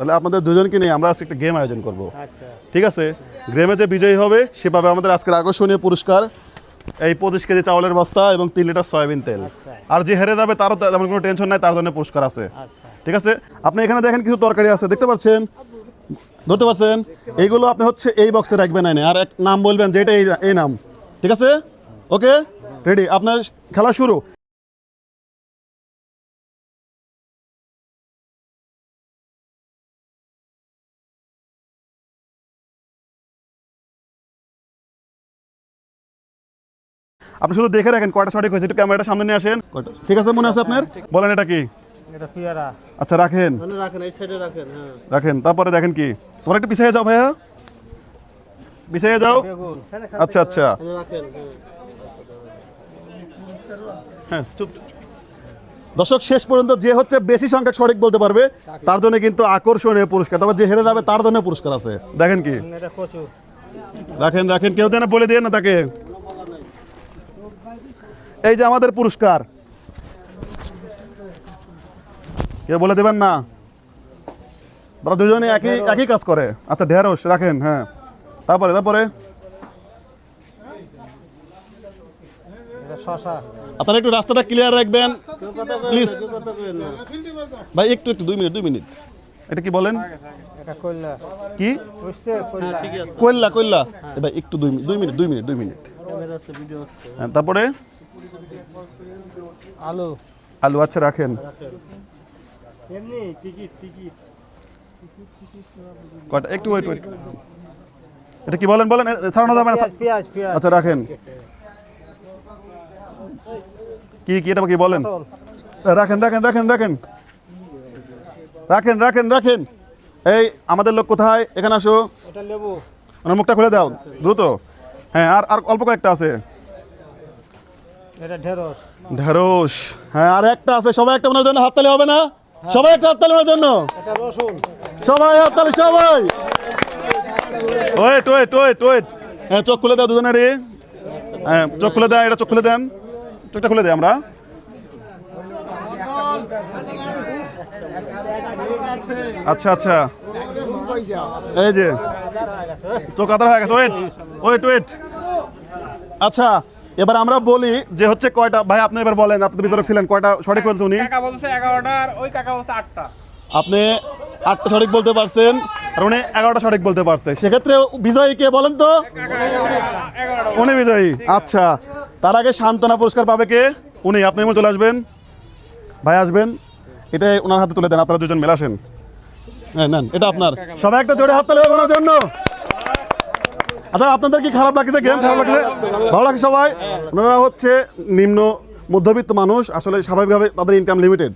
তাহলে আপনাদের দুজনকে নিয়ে আমরা আজকে একটা গেম আয়োজন করব। আচ্ছা। ঠিক আছে? গেমে যে বিজয়ী হবে সে পাবে আমাদের আজকের আকর্ষণীয় পুরস্কার। এই পঁচিশ কেজি চাউলের বস্তা এবং তিন লিটার সয়াবিন তেল। আচ্ছা। আর যে হেরে যাবে তারও তেমন কোনো টেনশন নাই তার জন্য পুরস্কার আছে। আচ্ছা। ঠিক আছে? আপনি এখানে দেখেন কিছু তরকারি আছে দেখতে পাচ্ছেন? ধরতে পারছেন? এইগুলো আপনি হচ্ছে এই বক্সে রাখবেন এনে। আর এক নাম বলবেন যে এটা এই এই নাম। ঠিক আছে? ওকে রেডি আপনার খেলা শুরু। আপনি শুধু দেখে রাখেন কয়টা সঠিক হয়েছে। একটু ক্যামেরাটা সামনে নিয়ে আসেন। ঠিক আছে মনে আছে আপনার? বলেন এটা কি? আচ্ছা রাখেন। মানে রাখেন এই সাইডে রাখেন হ্যাঁ। রাখেন তারপরে দেখেন কি? তোমরা একটু পিছিয়ে যাও ভাইয়া। পিছিয়ে যাও। আচ্ছা আচ্ছা। হ্যাঁ। হ্যাঁ চুপ। দর্শক শেষ পর্যন্ত যে হচ্ছে বেশি সংখ্যক সঠিক বলতে পারবে তার জন্য কিন্তু আকর্ষণীয় পুরস্কার। তারপর যে হেরে যাবে তার জন্য পুরস্কার আছে। দেখেন কি? রাখেন রাখেন কেউ যেন বলে দিয়ে না তাকে। এই যে আমাদের পুরস্কার। কেউ বলে দেবেন না? তারা দুজনে একই একই কাজ করে। আচ্ছা ঢেঁড়স রাখেন হ্যাঁ। তারপরে তারপরে? আপনারা একটু রাস্তাটা ক্লিয়ার রাখবেন। না ভাই একটু একটু দুই মিনিট দুই মিনিট। এটা কি বলেন? এটা কইলা। কি? কইল্লা কইল্লা ভাই একটু দুই মিনিট দুই মিনিট দুই মিনিট দুই মিনিট। ক্যামেরা আছে ভিডিও আছে হ্যাঁ তারপরে? আলু। আলু আচ্ছা রাখেন। রাখেন এমনি টিকিট টিকিট। কয়টা? একটু ওয়েট ওয়েট এটা কি বলেন বলেন ছাড়ানো যাবে না? পেঁয়াজ পেঁয়াজ আচ্ছা রাখেন। কি কি এটা কি বলেন? রাখেন রাখেন রাখেন রাখেন। রাখেন রাখেন রাখেন। এই আমাদের লোক কোথায়? এখানে আসো। এটা লেবু। মুখটা খুলে দাও দ্রুত। হ্যাঁ আর আর অল্প কয়েকটা আছে। এটা ঢেঁড়স। ঢেঁড়স। হ্যাঁ আর একটা আছে সবাই একটা ওনার জন্য হাততালি হবে না? সবাই একটা হাততালি ওনার জন্য? এটা রসুন। সবাই হাততালি সবাই। Wait wait wait wait. হ্যাঁ চোখ খুলে দাও দুজনেরই। হ্যাঁ চোখ খুলে দেন এটা চোখ খুলে দেন। চোখটা খুলে দেয় আমরা। আচ্ছা আচ্ছা। এই যে। চোখ আদার হয়ে গেছে ওয়েট ওয়েট ওয়েট। আচ্ছা এবার আমরা বলি যে হচ্ছে কয়টা ভাই আপনি এবার বলেন আপনি বিচারক ছিলেন কয়টা সঠিক বলছে উনি? কাকা বলছে এগারোটা আর ওই কাকা বলছে আটটা। আপনি আটটা সঠিক বলতে পারছেন আর উনি এগারোটা সঠিক বলতে পারছে। সেক্ষেত্রে বিজয়ী কে বলেন তো? উনি বিজয়ী আচ্ছা। তার আগে সান্ত্বনা পুরস্কার পাবে কে? উনি আপনি চলে আসবেন। ভাই আসবেন এটা ওনার হাতে তুলে দেন আপনারা দুজন মেলে আসেন। হ্যাঁ নেন এটা আপনার। সবাই একটা জোরে হাত তালে ওনার জন্য। আচ্ছা আপনাদের কি খারাপ লাগছে? গেম খারাপ লাগছে? ভালো লাগছে সবাই? ওনারা হচ্ছে নিম্ন মধ্যবিত্ত মানুষ আসলে স্বাভাবিকভাবে তাদের ইনকাম লিমিটেড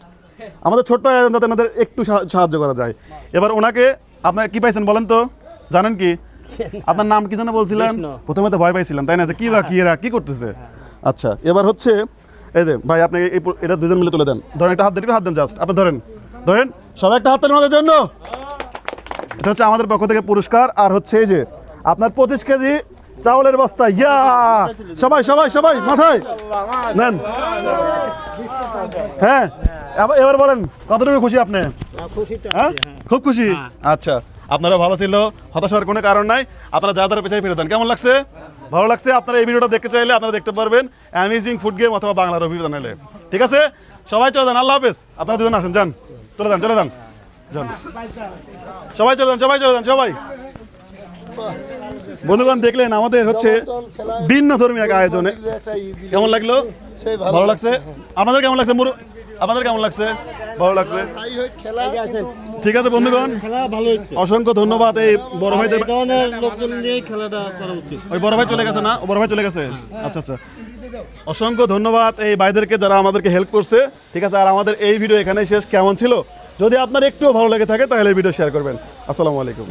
আমাদের ছোট্ট যাতে ওনাদের একটু সাহায্য করা যায়। এবার ওনাকে আপনার কি পাইছেন বলেন তো? জানেন কি? আপনার নাম কি যেন বলছিলেন? প্রথমে তো ভয় পাইছিলাম তাই না? যে কি বা কি এরা কি করতেছে? আচ্ছা এবার হচ্ছে এই যে ভাই আপনি এই এটা দুজন মিলে তুলে দেন। ধরেন একটা হাত দেন একটু হাত দেন জাস্ট আপনি ধরেন ধরেন সবাই একটা হাত দেন আমাদের জন্য। এটা হচ্ছে আমাদের পক্ষ থেকে পুরস্কার আর হচ্ছে এই যে আপনার পঁচিশ কেজি চাউলের বস্তা, ইয়া! সবাই সবাই সবাই, মাথায়! নেন। হ্যাঁ এবার- বলেন, কতটুকু খুশি আপনি? হ্যাঁ? হ্যাঁ। খুব খুশি? আচ্ছা আপনারা ভালো ছিল হতাশার কোনো কারণ নাই। আপনারা যা দ্বারা পেছাই ফিরে দেন। কেমন লাগছে? ভালো লাগছে? আপনারা এই ভিডিওটা দেখতে চাইলে আপনারা দেখতে পারবেন অ্যামেজিং ফুড গেম অথবা বাংলা রবি চ্যানেলে ঠিক আছে? সবাই চলে যান, আল্লাহ হাফেজ। আপনারা দুজন আসেন, যান। চলে যান চলে যান। যান। সবাই চলে যান, সবাই চলে যান, সবাই। বন্ধুগণ দেখলেন আমাদের হচ্ছে ভিন্ন ধর্মীয় এক আয়োজনে। কেমন লাগল? ভালো লাগছে? আপনাদের কেমন লাগছে আপনাদের কেমন লাগছে? ভালো লাগছে? ঠিক আছে বন্ধুগণ। খেলা ভালো হয়েছে অসংখ্য ধন্যবাদ এই বড় উচিত। ওই বড় ভাই চলে গেছে না? বড় ভাই চলে গেছে? আচ্ছা আচ্ছা। অসংখ্য ধন্যবাদ এই ভাইদেরকে যারা আমাদেরকে হেল্প করছে। ঠিক আছে আর আমাদের এই ভিডিও এখানে শেষ। কেমন ছিল? যদি আপনার একটুও ভালো লেগে থাকে তাহলে এই ভিডিও শেয়ার করবেন। আসসালামু আলাইকুম।